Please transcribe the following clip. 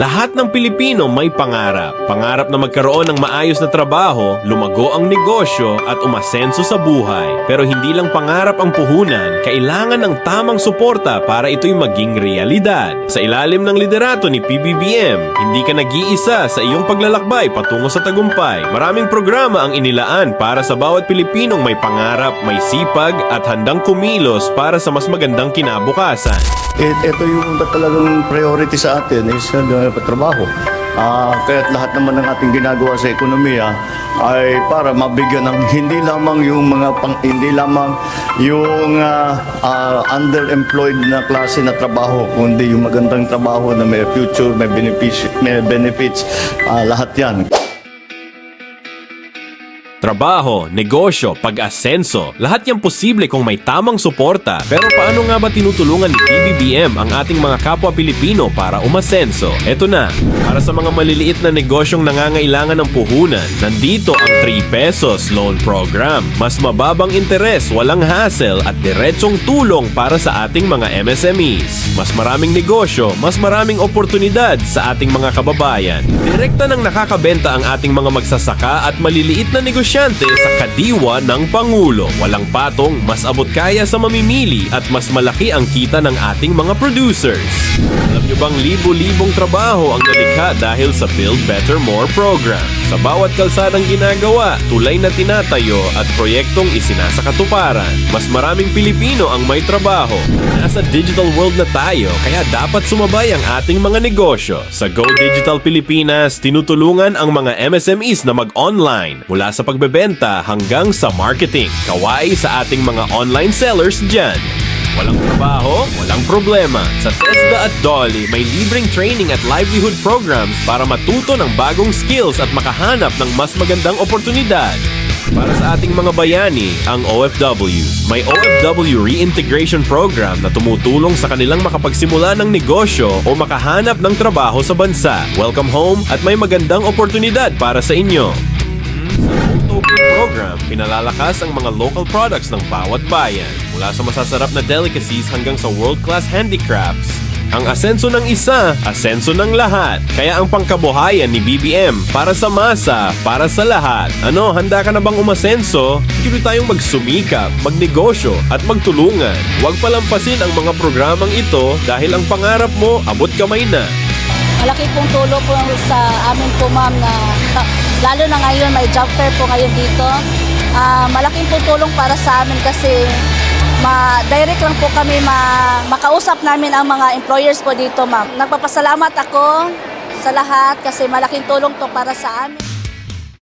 Lahat ng Pilipino may pangarap. Pangarap na magkaroon ng maayos na trabaho, lumago ang negosyo at umasenso sa buhay. Pero hindi lang pangarap ang puhunan, kailangan ng tamang suporta para ito'y maging realidad. Sa ilalim ng liderato ni PBBM, hindi ka nag-iisa sa iyong paglalakbay patungo sa tagumpay. Maraming programa ang inilaan para sa bawat Pilipinong may pangarap, may sipag at handang kumilos para sa mas magandang kinabukasan. It, ito yung talagang priority sa atin is uh, trabaho. Ah, kaya't lahat naman ng ating ginagawa sa ekonomiya ay para mabigyan ng hindi lamang yung mga pang, hindi lamang yung ah, ah, underemployed na klase na trabaho kundi yung magandang trabaho na may future, may benefits, may benefits ah, lahat 'yan. Trabaho, negosyo, pag-asenso, lahat yan posible kung may tamang suporta. Pero paano nga ba tinutulungan ni PBBM ang ating mga kapwa Pilipino para umasenso? Eto na, para sa mga maliliit na negosyong nangangailangan ng puhunan, nandito ang 3 pesos loan program. Mas mababang interes, walang hassle at diretsong tulong para sa ating mga MSMEs. Mas maraming negosyo, mas maraming oportunidad sa ating mga kababayan. Direkta nang nakakabenta ang ating mga magsasaka at maliliit na negosyante sa kadiwa ng Pangulo. Walang patong, mas abot kaya sa mamimili at mas malaki ang kita ng ating mga producers. Alam nyo bang libo-libong trabaho ang nalikha dahil sa Build Better More program? Sa bawat kalsadang ginagawa, tulay na tinatayo at proyektong isinasakatuparan, mas maraming Pilipino ang may trabaho. Nasa digital world na tayo, kaya dapat sumabay ang ating mga negosyo. Sa Go Digital Pilipinas, tinutulungan ang mga MSMEs na mag-online mula sa pagbebenta hanggang sa marketing. Kaway sa ating mga online sellers dyan. Walang trabaho, walang problema. Sa TESDA at Dolly, may libreng training at livelihood programs para matuto ng bagong skills at makahanap ng mas magandang oportunidad. Para sa ating mga bayani, ang OFWs, may OFW Reintegration Program na tumutulong sa kanilang makapagsimula ng negosyo o makahanap ng trabaho sa bansa. Welcome home at may magandang oportunidad para sa inyo. Sa Oktober program, pinalalakas ang mga local products ng bawat bayan. Mula sa masasarap na delicacies hanggang sa world-class handicrafts. Ang asenso ng isa, asenso ng lahat. Kaya ang pangkabuhayan ni BBM para sa masa, para sa lahat. Ano, handa ka na bang umasenso? Tuloy tayong magsumikap, magnegosyo at magtulungan. Huwag palampasin ang mga programang ito dahil ang pangarap mo abot kamay na. Malaki pong tulong po sa amin po ma'am na lalo na ngayon may job fair po ngayon dito. Ah, malaking pong tulong para sa amin kasi ma direct lang po kami ma makausap namin ang mga employers po dito ma'am. Nagpapasalamat ako sa lahat kasi malaking tulong to para sa amin.